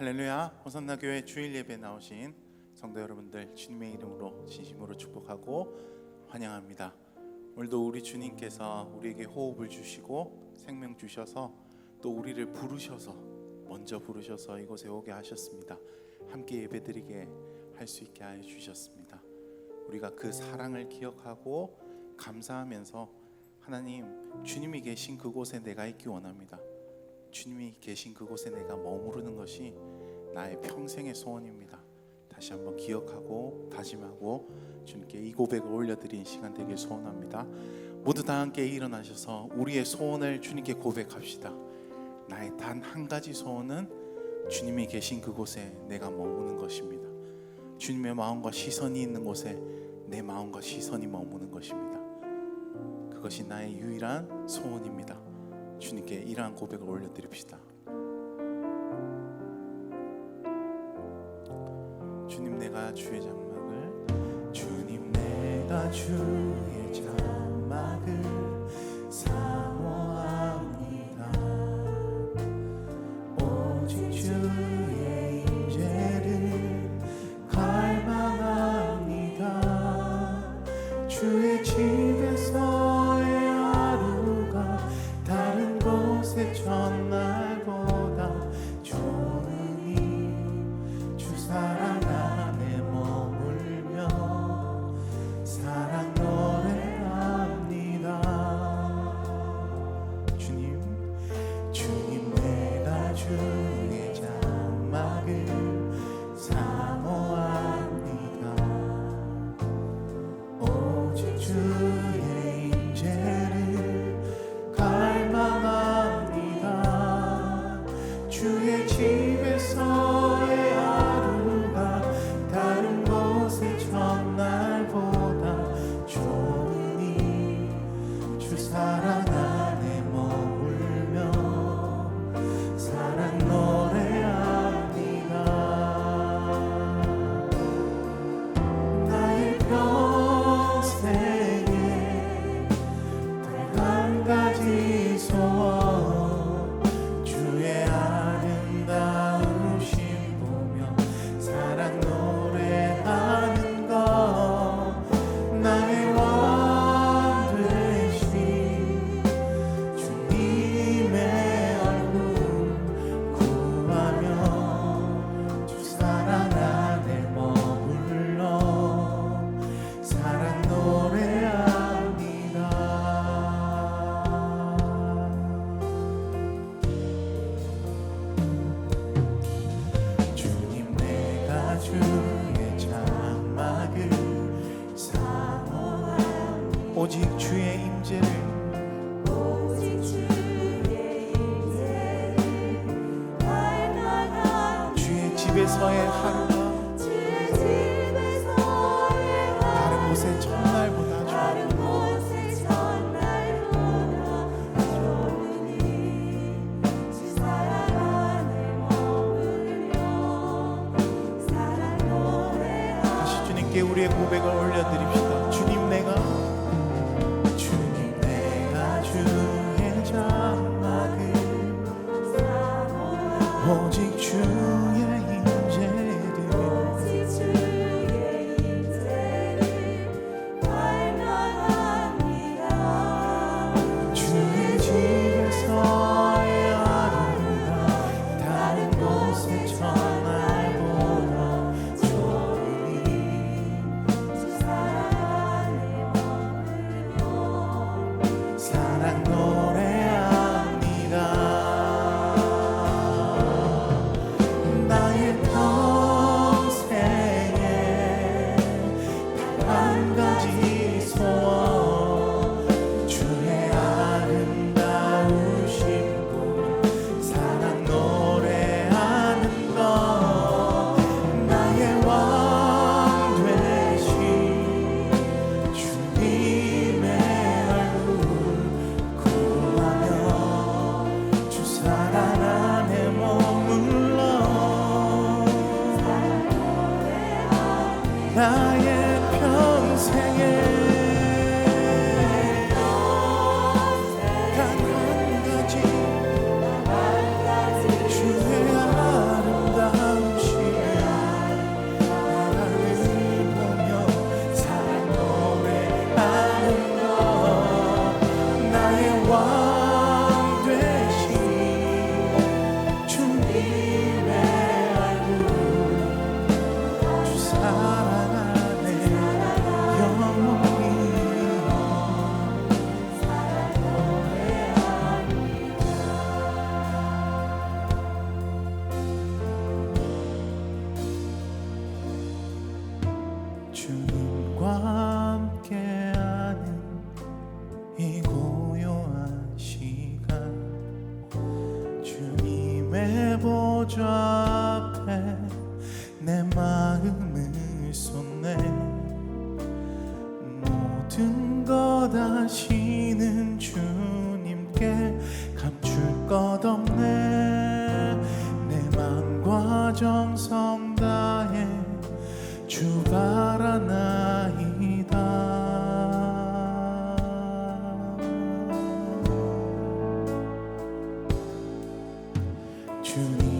할렐루야 호산나 교회 주일 예배 나오신 성도 여러분들 주님의 이름으로 진심으로 축복하고 환영합니다. 오늘도 우리 주님께서 우리에게 호흡을 주시고 생명 주셔서 또 우리를 부르셔서 먼저 부르셔서 이곳에 오게 하셨습니다. 함께 예배드리게 할 수 있게 하여 주셨습니다. 우리가 그 사랑을 기억하고 감사하면서 하나님 주님이 계신 그곳에 내가 있기 원합니다. 주님이 계신 그곳에 내가 머무르는 것이 나의 평생의 소원입니다. 다시 한번 기억하고 다짐하고 주님께 이 고백을 올려드린 시간 되길 소원합니다. 모두 다 함께 일어나셔서 우리의 소원을 주님께 고백합시다. 나의 단 한 가지 소원은 주님이 계신 그곳에 내가 머무는 것입니다. 주님의 마음과 시선이 있는 곳에 내 마음과 시선이 머무는 것입니다. 그것이 나의 유일한 소원입니다. 주님께 이러한 고백을 올려드립시다. 주님 내가 주의 장막을 주님 내가 주의 주의 집에서 하루가 다른 곳의 첫날보다 다시 주님께 우리의 고백을 올려드립시다 you. to me.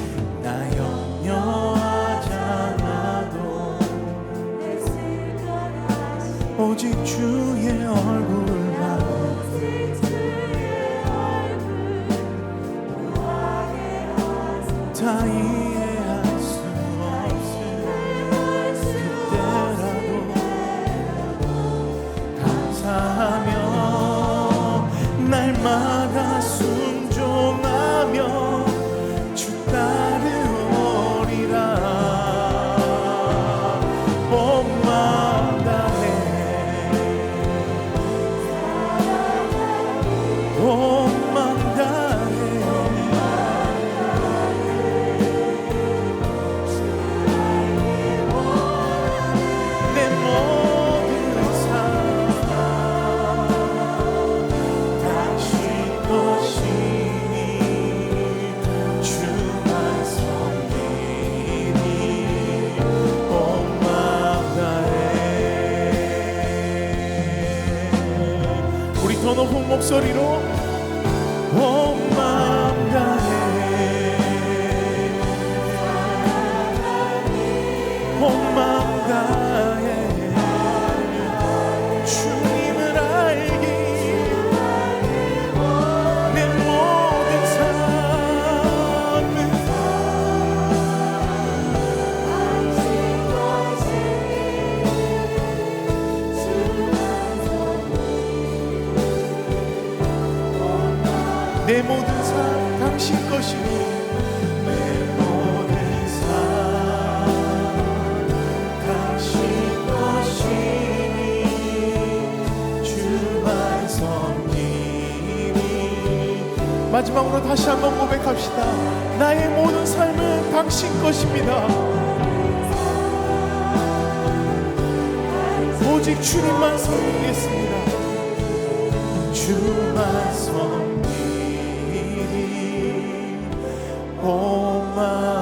주의 얼굴. 더 높은 목소리로 마지막으로 다시 한번 고백합시다. 나의 모든 삶은 당신 것입니다. 오직 주님만 섬기겠습니다. 주만 섬기리 오만